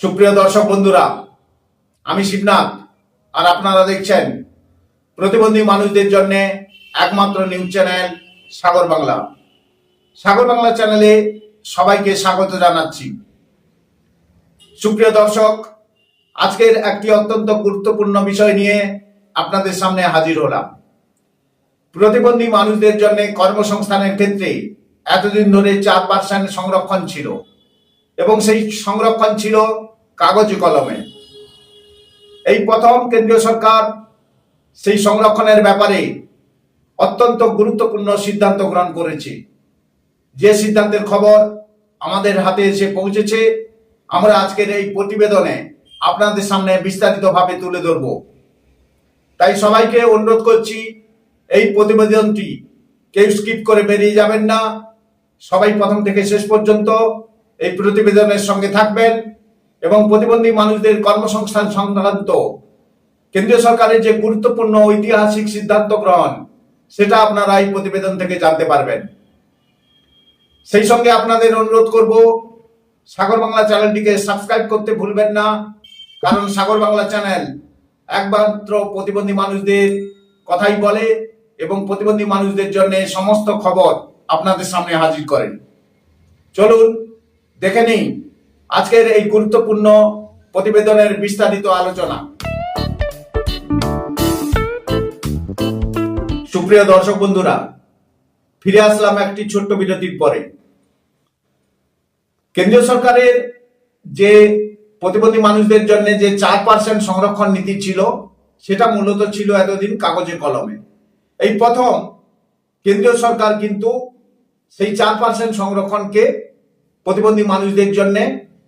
সুপ্রিয় দর্শক বন্ধুরা, আমি শিবনাথ, আর আপনারা দেখছেন প্রতিবন্ধী মানুষদের জন্য একমাত্র নিউজ চ্যানেল সাগর বাংলা। সাগর বাংলা চ্যানেলে সবাইকে স্বাগত জানাচ্ছি। সুপ্রিয় দর্শক, আজকের একটি অত্যন্ত গুরুত্বপূর্ণ বিষয় নিয়ে আপনাদের সামনে হাজির হলাম। প্রতিবন্ধী মানুষদের জন্য কর্মসংস্থানের ক্ষেত্রে এতদিন ধরে চার পার্সেন্ট সংরক্ষণ ছিল। এবং সেই সংরক্ষণ ছিল কাগজ কলমে। এই প্রথম কেন্দ্রীয় সরকার সেই সংরক্ষণের ব্যাপারে অত্যন্ত গুরুত্বপূর্ণ সিদ্ধান্ত গ্রহণ করেছে। যে সিদ্ধান্তের খবর আমাদের হাতে এসে পৌঁছেছে, আমরা আজকের এই প্রতিবেদনে আপনাদের সামনে বিস্তারিতভাবে তুলে ধরব। তাই সবাইকে অনুরোধ করছি, এই প্রতিবেদনটি কেউ স্কিপ করে বেরিয়ে যাবেন না। সবাই প্রথম থেকে শেষ পর্যন্ত এই প্রতিবেদনের সঙ্গে থাকবেন এবং প্রতিবন্ধী মানুষদের কর্মসংস্থান সংক্রান্ত কেন্দ্রীয় সরকারের যে গুরুত্বপূর্ণ ঐতিহাসিক সিদ্ধান্ত গ্রহণ, সেটা আপনারা এই প্রতিবেদন থেকে জানতে পারবেন। সেই সঙ্গে আপনাদের অনুরোধ করব, সাগর বাংলা চ্যানেলটিকে সাবস্ক্রাইব করতে ভুলবেন না, কারণ সাগর বাংলা চ্যানেল একমাত্র প্রতিবন্ধী মানুষদের কথাই বলে এবং প্রতিবন্ধী মানুষদের জন্য সমস্ত খবর আপনাদের সামনে হাজির করেন চলুন দেখে নিই আজকের এই গুরুত্বপূর্ণ প্রতিবেদনের বিস্তারিত আলোচনা। সুপ্রিয় দর্শক বন্ধুরা, ফিরে আসলাম একটি ছোট্ট বিরতির পরে। কেন্দ্রীয় সরকারের যে প্রতিবন্ধী মানুষদের জন্য যে চার পার্সেন্ট সংরক্ষণ নীতি ছিল, সেটা মূলত ছিল এতদিন কাগজে কলমে। এই প্রথম কেন্দ্রীয় সরকার কিন্তু সেই চার পার্সেন্ট সংরক্ষণকে প্রতিবন্ধী মানুষদের জন্য,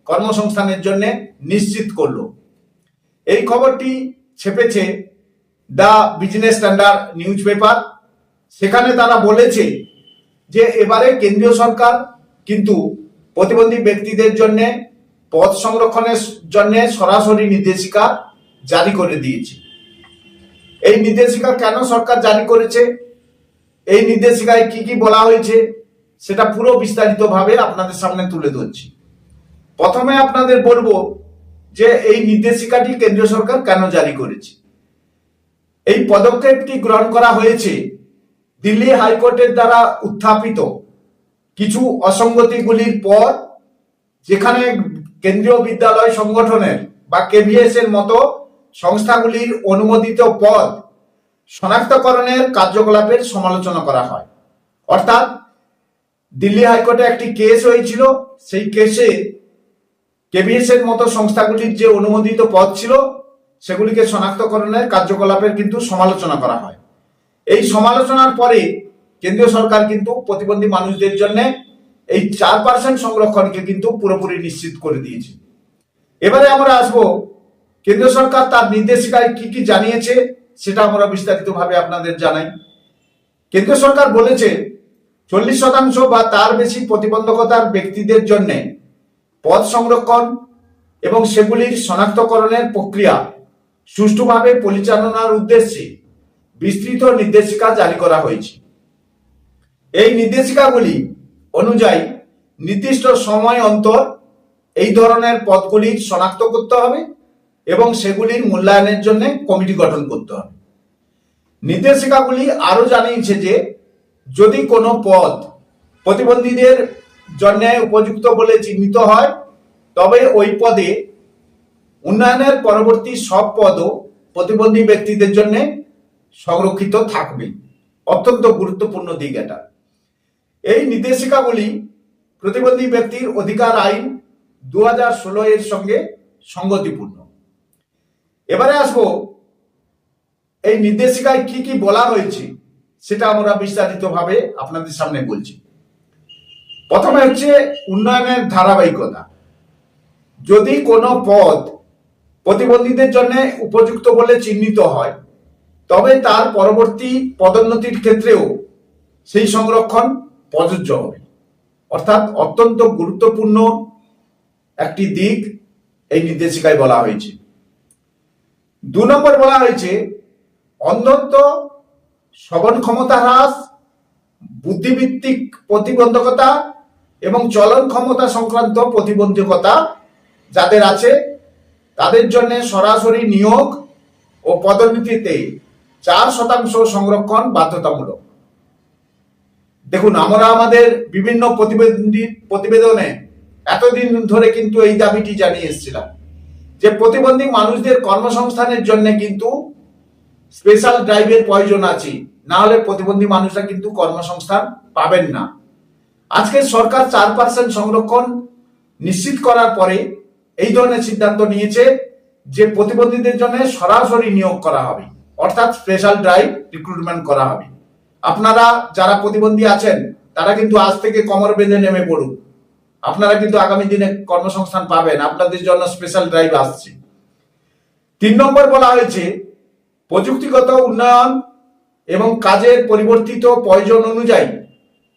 কর্মসংস্থানের জন্য নিশ্চিত করল। এই খবরটি ছেপেছে the business standard news paper. সেখানে তারা বলেছে যে, এবারে কেন্দ্রীয় সরকার কিন্তু প্রতিবন্ধী ব্যক্তিদের জন্য পদ সংরক্ষণের জন্য সরাসরি নির্দেশিকা জারি করে দিয়েছে। এই নির্দেশিকা কেন সরকার জারি করেছে? এই নির্দেশিকায় কি কি বলা হয়েছে? সেটা পুরো বিস্তারিতভাবে আপনাদের সামনে তুলে ধরছি। প্রথমে আপনাদের বলব যে এই নির্দেশিকাটি কেন্দ্রীয় সরকার কেন জারি করেছে? এই পদক্ষেপটি গ্রহণ করা হয়েছে দিল্লি হাইকোর্টের দ্বারা উত্থাপিত কিছু অসঙ্গতিগুলির পর, যেখানে কেন্দ্রীয় বিদ্যালয় সংগঠনের বা কেভিএস এর মতো সংস্থাগুলির অনুমোদিত পদ শনাক্তকরণের কার্যকলাপের সমালোচনা করা হয়। অর্থাৎ দিল্লি হাইকোর্টে একটি কেস হয়েছিল। সেই কেসে কেবিএস এর মতো সংস্থাগুলির যে অনুমোদিত পদ ছিল, সেগুলিকে শনাক্তকরণের কার্যকলাপের কিন্তু সমালোচনা করা হয়। এই সমালোচনার পরে কেন্দ্রীয় সরকার কিন্তু প্রতিবন্ধী মানুষদের জন্য এই চার পার্সেন্ট সংরক্ষণকে কিন্তু পুরোপুরি নিশ্চিত করে দিয়েছে। এবারে আমরা আসব, কেন্দ্রীয় সরকার তার নির্দেশিকায় কি কি জানিয়েছে, সেটা আমরা বিস্তারিতভাবে আপনাদের জানাই। কেন্দ্রীয় সরকার বলেছে চল্লিশ শতাংশ বা তার বেশি প্রতিবন্ধকতার ব্যক্তিদের জন্য পদ সংরক্ষণ এবং সেগুলির শনাক্তকরণের প্রক্রিয়া সুষ্ঠুভাবে পরিচালনার উদ্দেশ্যে বিস্তৃত নির্দেশিকা জারি করা হয়েছে। এই নির্দেশিকাগুলি অনুযায়ী নির্দিষ্ট সময় অন্তর এই ধরনের পদগুলি শনাক্ত করতে হবে এবং সেগুলির মূল্যায়নের জন্য কমিটি গঠন করতে হবে। নির্দেশিকাগুলি আরও জানিয়েছে যে যদি কোনো পদ প্রতিবন্ধীদের জন্য উপযুক্ত বলে চিহ্নিত হয়, তবে ওই পদে উন্নয়নের পরবর্তী সব পদও প্রতিবন্ধী ব্যক্তিদের জন্য সংরক্ষিত থাকবে। অত্যন্ত গুরুত্বপূর্ণ দিক এটা। এই নির্দেশিকাগুলি প্রতিবন্ধী ব্যক্তির অধিকার আইন দু হাজার ষোলো এর সঙ্গে সঙ্গতিপূর্ণ। এবারে আসব এই নির্দেশিকায় কি কি বলা হয়েছে সেটা আমরা বিস্তারিতভাবে আপনাদের সামনে বলছি। প্রথমে হচ্ছে উন্নয়নের ধারাবাহিকতা। যদি কোনো পদ প্রতিবন্ধীদের জন্য উপযুক্ত বলে চিহ্নিত হয়, তবে তার পরবর্তী পদোন্নতির ক্ষেত্রেও সেই সংরক্ষণ প্রযোজ্য হবে। অর্থাৎ অত্যন্ত গুরুত্বপূর্ণ একটি দিক এই নির্দেশিকায় বলা হয়েছে। দু নম্বর বলা হয়েছে অন্ধত্ব শ্রবণ ক্ষমতা হ্রাস বুদ্ধিভিত্তিক প্রতিবন্ধকতা এবং চলন ক্ষমতা সংক্রান্ত প্রতিবন্ধকতা যাদের আছে, তাদের জন্য সরাসরি নিয়োগ ও পদোন্নতিতে চার শতাংশ সংরক্ষণ বাধ্যতামূলক। দেখুন, আমরা আমাদের বিভিন্ন প্রতিবেদী প্রতিবেদনে এতদিন ধরে কিন্তু এই দাবিটি জানিয়ে এসেছিলাম যে প্রতিবন্ধী মানুষদের কর্মসংস্থানের জন্য কিন্তু স্পেশাল ড্রাইভের প্রয়োজন আছে। না হলে প্রতিবন্ধী মানুষরা কিন্তু কর্মসংস্থান পাবেন না। আজকে সরকার চার পার্সেন্ট সংরক্ষণ নিশ্চিত করার পরে এই ধরনের সিদ্ধান্ত নিয়েছে যে প্রতিবন্ধীদের জন্য সরাসরি নিয়োগ করা হবে। অর্থাৎ স্পেশাল ড্রাইভ রিক্রুটমেন্ট করা হবে। আপনারা যারা প্রতিবন্ধী আছেন, তারা কিন্তু আজ থেকে কমর বেঁধে নেমে পড়ুন। আপনারা কিন্তু আগামী দিনে কর্মসংস্থান পাবেন। আপনাদের জন্য স্পেশাল ড্রাইভ আসছে। তিন নম্বর বলা হয়েছে প্রযুক্তিগত উন্নয়ন এবং কাজের পরিবর্তিত প্রয়োজন অনুযায়ী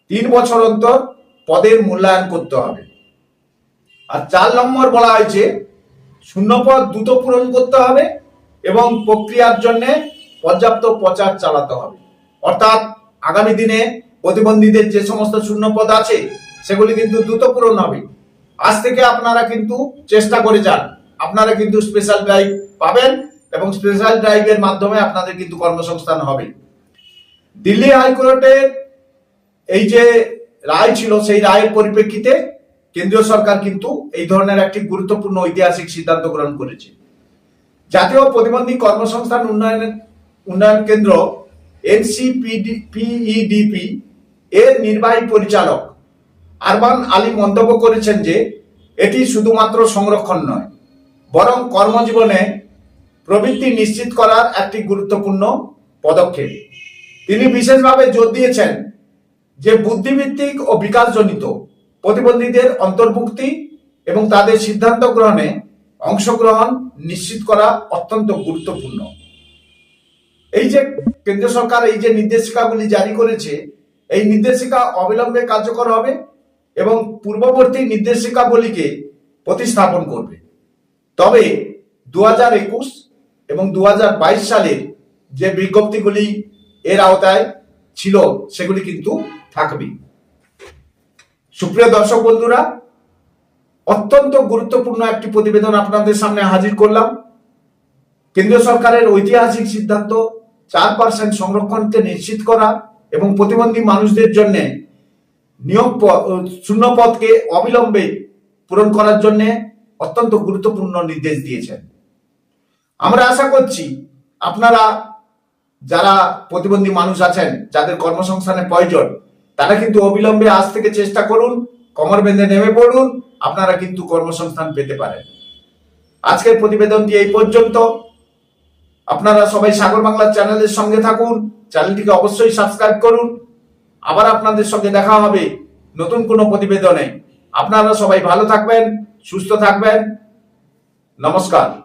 তিন বছর অন্তর পদের মূল্যায়ন করতে হবে। আর চার নম্বর বলা হয়েছে শূন্যপদ দ্রুত পূরণ করতে হবে এবং প্রক্রিয়ার জন্য পর্যাপ্ত প্রচার চালাতে হবে। অর্থাৎ আগামী দিনে প্রতিবন্ধীদের যে সমস্ত শূন্যপদ আছে, সেগুলি কিন্তু দ্রুত পূরণ হবে। আজ থেকে আপনারা কিন্তু চেষ্টা করে যান। আপনারা কিন্তু স্পেশাল ড্রাইভ পাবেন। এবং স্পেশাল ড্রাইভের মাধ্যমে আপনাদের কিন্তু কর্মসংস্থান হবে। দিল্লি হাইকোর্টের এই যে রায় ছিল, সেই রায়ের পরিপ্রেক্ষিতে কেন্দ্রীয় সরকার কিন্তু এই ধরনের একটি গুরুত্বপূর্ণ ঐতিহাসিক সিদ্ধান্ত গ্রহণ করেছে। জাতীয় প্রতিবন্ধী কর্মসংস্থান উন্নয়ন উন্নয়ন কেন্দ্র এনসিপিডিপি এর নির্বাহী পরিচালক আরমান আলী মন্তব্য করেছেন যে, এটি শুধুমাত্র সংরক্ষণ নয়, বরং কর্মজীবনে প্রবৃত্তি নিশ্চিত করার একটি গুরুত্বপূর্ণ পদক্ষেপ। তিনি বিশেষভাবে জোর দিয়েছেন যে বুদ্ধিভিত্তিক ও বিকাশজনিত প্রতিবন্ধীদের অন্তর্ভুক্তি এবং তাদের সিদ্ধান্ত গ্রহণে অংশগ্রহণ নিশ্চিত করা অত্যন্ত গুরুত্বপূর্ণ। এই যে কেন্দ্র সরকার এই যে নির্দেশিকাগুলি জারি করেছে, এই নির্দেশিকা অবিলম্বে কার্যকর হবে এবং পূর্ববর্তী নির্দেশিকাগুলিকে প্রতিস্থাপন করবে। তবে দু হাজার একুশ এবং দু সালের যে বিজ্ঞপ্তিগুলি এর আওতায় ছিল, সেগুলি কিন্তু থাকবে। সুপ্রিয় দর্শক বন্ধুরা, অত্যন্ত গুরুত্বপূর্ণ একটি প্রতিবেদন আপনাদের সামনে হাজির করলাম। কেন্দ্রীয় সরকারের ঐতিহাসিক সিদ্ধান্ত, চার পার্সেন্ট সংরক্ষণকে নিশ্চিত করা এবং প্রতিবন্ধী মানুষদের জন্য নিয়োগ শূন্য পদকে অবিলম্বে পূরণ করার জন্য অত্যন্ত গুরুত্বপূর্ণ নির্দেশ দিয়েছেন। আমরা আশা করছি আপনারা যারা প্রতিবন্ধী মানুষ আছেন, যাদের কর্মসংস্থানের প্রয়োজন, তারা কিন্তু অবিলম্বে আজ থেকে চেষ্টা করুন, কমর বেঁধে নেমে পড়ুন, আপনারা কিন্তু কর্মসংস্থান পেতে পারেন। আজকের প্রতিবেদনটি এই পর্যন্ত। আপনারা সবাই সাগর বাংলা চ্যানেলের সঙ্গে থাকুন, চ্যানেলটিকে অবশ্যই সাবস্ক্রাইব করুন। আবার আপনাদের সঙ্গে দেখা হবে নতুন কোনো প্রতিবেদনে। আপনারা সবাই ভালো থাকবেন, সুস্থ থাকবেন। নমস্কার।